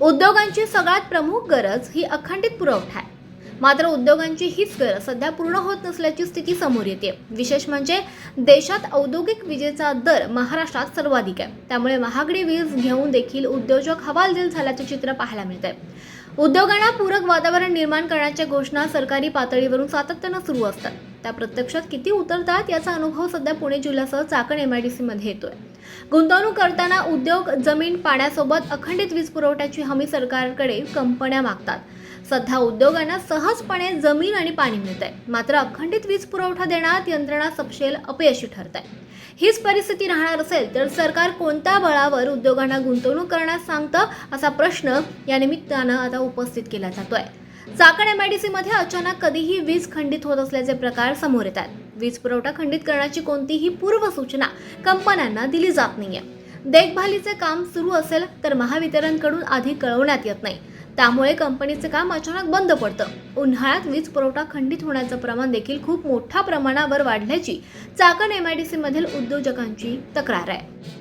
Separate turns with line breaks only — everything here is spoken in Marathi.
उद्योगांची सगळ्यात प्रमुख गरज ही अखंडित पुरवठा आहे. मात्र उद्योगांची हीच गरज सध्या पूर्ण होत नसल्याची स्थिती समोर येते. विशेष म्हणजे देशात औद्योगिक विजेचा दर महाराष्ट्रात सर्वाधिक आहे. त्यामुळे महागडी वीज घेऊन देखील उद्योजक हवालदिल झाल्याचे चित्र पाहायला मिळते उद्योगांना पूरक वातावरण निर्माण करण्याच्या घोषणा सरकारी पातळीवरून सातत्यानं सुरू असतात. त्या प्रत्यक्षात किती उतरतात याचा अनुभव सध्या पुणे जिल्ह्यासह चाकण एम आय डी सीमध्ये येतोय. गुंतवणूक करताना उद्योग जमीन पाण्यासोबत अखंडित वीज पुरवठ्याची हमी सरकारकडे कंपन्या मागतात. सध्या उद्योगांना सहजपणे जमीन आणि पाणी मिळत आहे मात्र अखंडित वीज पुरवठा देण्यात यंत्रणा सपशेल अपयशी ठरत आहे हीच परिस्थिती राहणार असेल तर सरकार कोणत्या बळावर उद्योगांना गुंतवणूक करण्यास सांगतं असा प्रश्न या निमित्तानं आता उपस्थित केला जातोय. चाकण एमआयडीसी मध्ये अचानक कधीही वीज खंडित होत असल्याचे प्रकार समोर येतात. वीज पुरवठा खंडित करण्याची कोणतीही पूर्वसूचना कंपन्यांना दिली जात नाहीये. देखभालीचे काम सुरू असेल तर महावितरणकडून आधी कळवण्यात येत नाही. त्यामुळे कंपनीचे काम अचानक बंद पडतं. उन्हाळ्यात वीज पुरवठा खंडित होण्याचं प्रमाण देखील खूप मोठ्या प्रमाणावर वाढल्याची चाकण एमआयडीसी मधील उद्योजकांची तक्रार आहे.